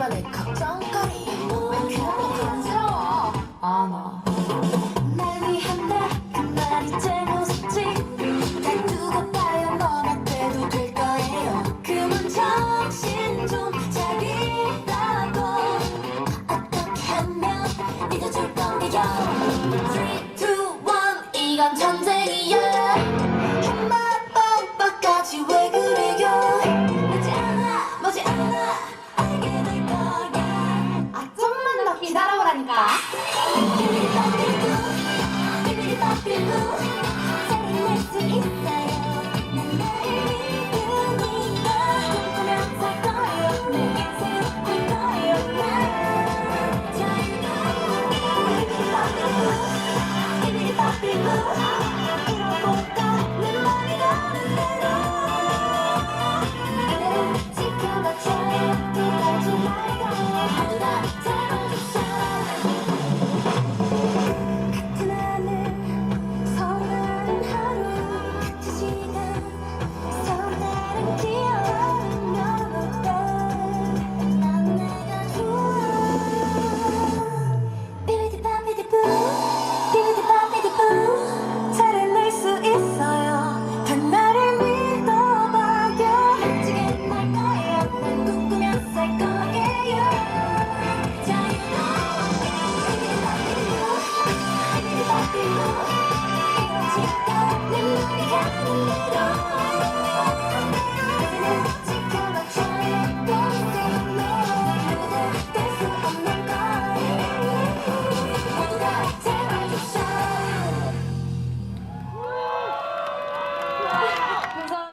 집안에 각자 한 칸이 너무 귀엽고 간지러워 아나. 날 위한다. 그 말이 잘못했지. 날 두고 봐요. 뭐라 돼도 될 거예요. 그만 정신 좀 차리라고. 어떻게 하면 잊어줄 건데요? 3, 2, 1 이건 정 하니까.